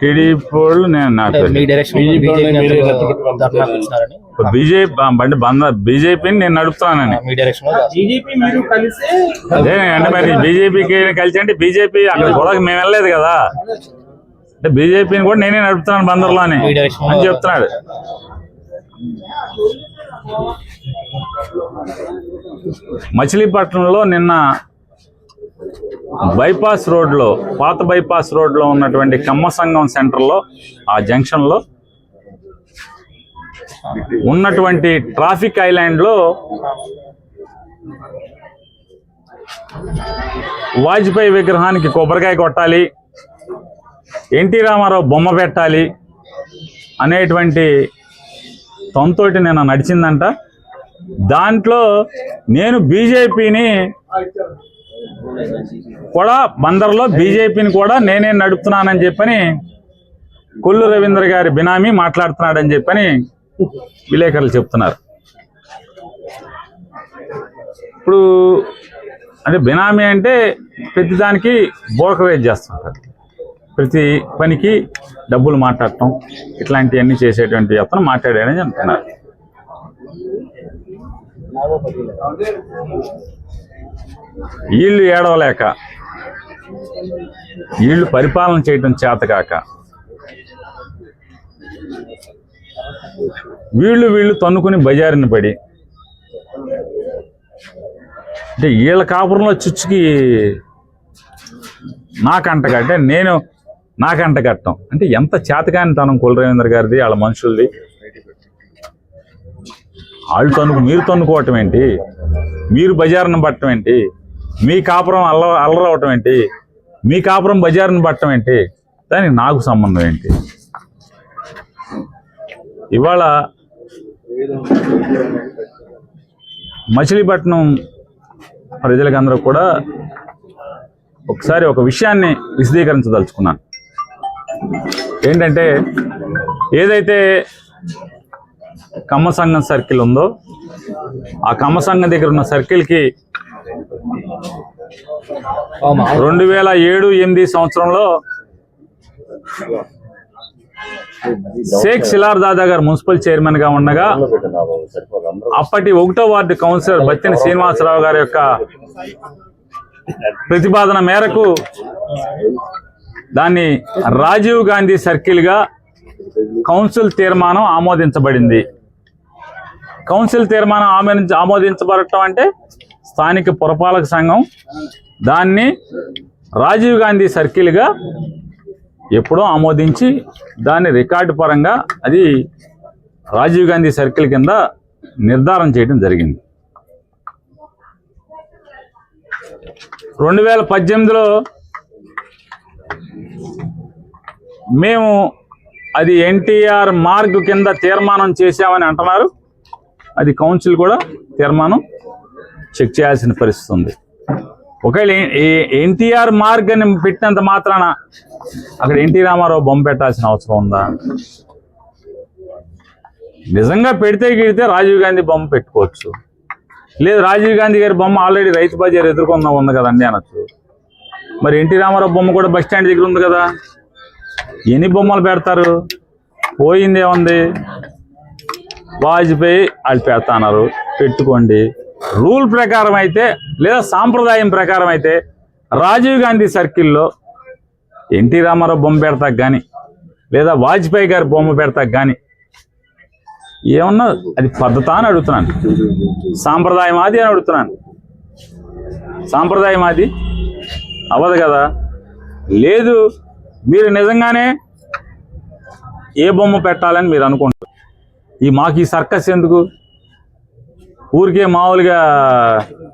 TDP వాళ్ళు నేను నాకు మీ డైరెక్షన్ బీజేపీ బండి బంద బీజేపీని నేను నడుపుతున్నానని మీ డైరెక్షన్ బీజేపీ మీరు కలిసి అదే అంటే మరి బీజేపీకి కలిసి అంటే బీజేపీ అక్కడ గొడవకి మేము వెళ్ళలేదు కదా. అంటే బీజేపీని కూడా నేనే నడుపుతున్నాను బందర్లో అని అని చెప్తున్నాడు. మచిలీపట్నంలో నిన్న బైపాస్ రోడ్లో పాత బైపాస్ రోడ్లో ఉన్నటువంటి కమ్మ సంఘం సెంటర్లో ఆ జంక్షన్లో ఉన్నటువంటి ట్రాఫిక్ ఐలాండ్లో వాజ్పేయి విగ్రహానికి కొబ్బరికాయ కొట్టాలి ఎన్టీ రామారావు బొమ్మ పెట్టాలి అనేటువంటి తొంతోటి నేను నడిచిందంట. దాంట్లో నేను బీజేపీని కూడా బందర్లో బీజేపీని కూడా నేనే నడుపుతున్నానని చెప్పని కొల్లు రవీంద్ర గారి బినామీ మాట్లాడుతున్నాడని చెప్పని విలేకరులు చెప్తున్నారు. ఇప్పుడు అంటే బినామీ అంటే ప్రతిదానికి బ్రోకరేజ్ చేస్తుంటారు. ప్రతి పనికి డబ్బులు మాట్లాడటం ఇట్లాంటివన్నీ చేసేటువంటి అతను మాట్లాడాడని అంటున్నారు. వీళ్ళు ఏడవలేక వీళ్ళు పరిపాలన చేయటం చేతకాక వీళ్ళు వీళ్ళు తన్నుకుని బజారిన పడి అంటే వీళ్ళ కాపురంలో చుచ్చుకి నాకంట అంటే నేను నాకంట కట్టం. అంటే ఎంత చేతకాని తనం కులరవీంద్ర గారిది వాళ్ళ మనుషులది. వాళ్ళు తన్నుకు మీరు తన్నుకోవటం ఏంటి? మీరు బజారును పట్టడం ఏంటి? మీ కాపురం అల్ల అల్లరవటం ఏంటి? మీ కాపురం బజారుని పట్టడం ఏంటి? దానికి నాకు సంబంధం ఏంటి? ఇవాళ మచిలీపట్నం ప్రజలకందరూ కూడా ఒకసారి ఒక విషయాన్ని విశదీకరించదలుచుకున్నాను. ఏంటంటే ఏదైతే కమ్మ సంఘం సర్కిల్ ఉందో ఆ కమ్మ సంఘం దగ్గర ఉన్న సర్కిల్కి రెండు వేల ఏడు ఎనిమిది సంవత్సరంలో షేక్ సిలార్ దాదా గారు మున్సిపల్ చైర్మన్గా ఉండగా అప్పటి ఒకటో వార్డు కౌన్సిలర్ బత్తిన శ్రీనివాసరావు గారి యొక్క ప్రతిపాదన మేరకు దాన్ని రాజీవ్ గాంధీ సర్కిల్గా కౌన్సిల్ తీర్మానం ఆమోదించబడింది. కౌన్సిల్ తీర్మానం ఆమోదించ ఆమోదించబడటం అంటే స్థానిక పురపాలక సంఘం దాన్ని రాజీవ్ గాంధీ సర్కిల్గా ఎప్పుడో ఆమోదించి దాన్ని రికార్డు పరంగా అది రాజీవ్ గాంధీ సర్కిల్ కింద నిర్ధారణ చేయడం జరిగింది. రెండు వేల పద్దెనిమిదిలో మేము అది ఎన్టీఆర్ మార్గ్ కింద తీర్మానం చేశామని అంటున్నారు. అది కౌన్సిల్ కూడా తీర్మానం చెక్ చేయాల్సిన పరిస్థితి ఉంది. ఒకవేళ ఎన్టీఆర్ మార్గ్ అని పెట్టినంత మాత్రాన అక్కడ ఎన్టీ రామారావు బొమ్మ పెట్టాల్సిన అవసరం ఉందా? నిజంగా పెడితే గిడితే రాజీవ్ గాంధీ బొమ్మ పెట్టుకోవచ్చు. లేదు రాజీవ్ గాంధీ గారి బొమ్మ ఆల్రెడీ రైతు బజార్ ఎదుర్కొన్న ఉంది కదండి అనొచ్చు. మరి ఎన్టీ రామారావు బొమ్మ కూడా బస్ స్టాండ్ దగ్గర ఉంది కదా? ఎన్ని బొమ్మలు పెడతారు? పోయిందేముంది? వాజ్పేయి వాళ్ళు పెడతాన్నారు. పెట్టుకోండి. రూల్ ప్రకారం అయితే లేదా సాంప్రదాయం ప్రకారం అయితే రాజీవ్ గాంధీ సర్కిల్లో ఎన్టీ రామారావు బొమ్మ పెడతాకు కానీ లేదా వాజ్పేయి గారి బొమ్మ పెడతాకు కానీ ఏమన్నా అది పద్ధత అని అడుగుతున్నాను. సాంప్రదాయం అది అని అడుగుతున్నాను. సాంప్రదాయం అది? అవ్వదు కదా. లేదు మీరు నిజంగానే ఏ బొమ్మ పెట్టాలని మీరు అనుకుంటారు ఈ మాకు ఈ సర్కస్ ఎందుకు? ఊరికే మామూలుగా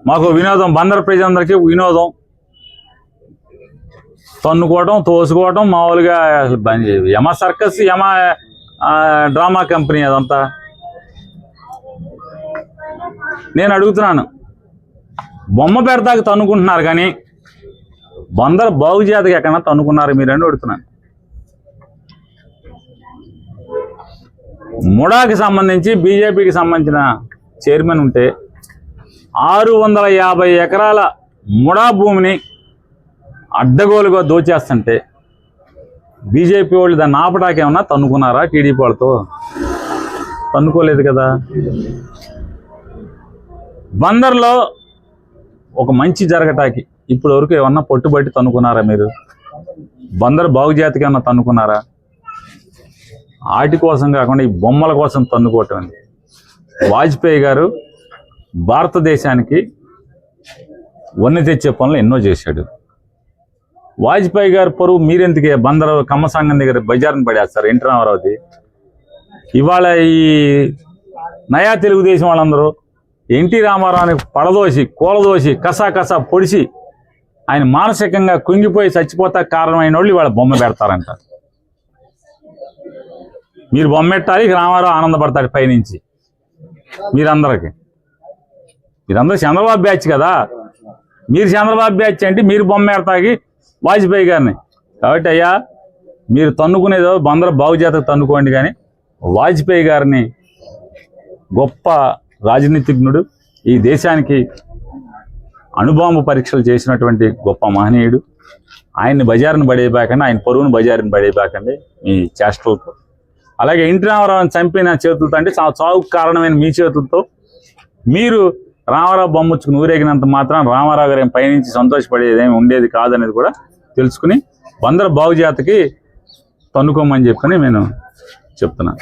మాకు వినోదం బందర్ ప్రజలందరికీ వినోదం. తన్నుకోవటం తోసుకోవటం మామూలుగా అసలు బంద్ యమ సర్కస్ యమ డ్రామా కంపెనీ అదంతా. నేను అడుగుతున్నాను బొమ్మ పెడతాక తన్నుకుంటున్నారు కానీ బందర్ బాగుజాతకి ఎక్కడన్నా తన్నుకున్నారు మీరని అడుగుతున్నాను. ముడాకి సంబంధించి బీజేపీకి సంబంధించిన చైర్మన్ ఉంటే ఆరు వందల యాభై ఎకరాల ముడా భూమిని అడ్డగోలుగా దోచేస్తుంటే బీజేపీ వాళ్ళు దాన్ని ఆపటానికి ఏమన్నా తన్నుకున్నారా టీడీపీ వాళ్ళతో? తన్నుకోలేదు కదా. బందర్లో ఒక మంచి జరగటానికి ఇప్పటి వరకు ఏమన్నా పట్టుబట్టి తన్నుకున్నారా మీరు? బందర్ బాగుజాతికి ఏమన్నా తన్నుకున్నారా? ఆటి కోసం కాకుండా ఈ బొమ్మల కోసం తన్నుకోవటం అండి వాజ్పేయి గారు భారతదేశానికి వన్నె తెచ్చే పనులు ఎన్నో చేశాడు. వాజ్పేయి గారు పరువు మీరెందుకే? బందరు కమ్మసాంగం దగ్గర బజార్ని పడేస్తారు. ఎన్టీ రామారావుది. ఇవాళ ఈ నయా తెలుగుదేశం వాళ్ళందరూ ఎన్టీ రామారావుని పడదోసి కూలదోసి కసా కసా పొడిచి ఆయన మానసికంగా కుంగిపోయి చచ్చిపోతా కారణమైన వాళ్ళు ఇవాళ బొమ్మ పెడతారంట. మీరు బొమ్మ పెట్టాలి రామారావు ఆనందపడతాడు పైనుంచి. మీరందరికి. మీరందరూ చంద్రబాబు బ్యాచ్ కదా? మీరు చంద్రబాబు బ్యాచ్ అంటే మీరు బొమ్మ పెడతాకి వాజ్పేయి గారిని. కాబట్టి అయ్యా మీరు తన్నుకునేదో బందర బాగు తన్నుకోండి కానీ వాజ్పేయి గారిని గొప్ప రాజనీతిజ్ఞుడు ఈ దేశానికి అణుబాంబు పరీక్షలు చేసినటువంటి గొప్ప మహనీయుడు. ఆయన్ని బజారుని పడేయబాకండి ఆయన పరువును బజారును పడేయబాకండి. మీ చేష్టలతో. అలాగే ఇంటి రామారావుని చంపిన చేతులతో అంటే చాలా చావుకు కారణమైన మీ చేతులతో మీరు రామారావు బొమ్మచ్చుకుని ఊరేగినంత మాత్రం రామారావు గారి పైనుంచి సంతోషపడేది ఏమి ఉండేది కాదనేది కూడా తెలుసుకుని బందర బాగుజాతకి తన్నుకోమని చెప్పని నేను చెప్తున్నాను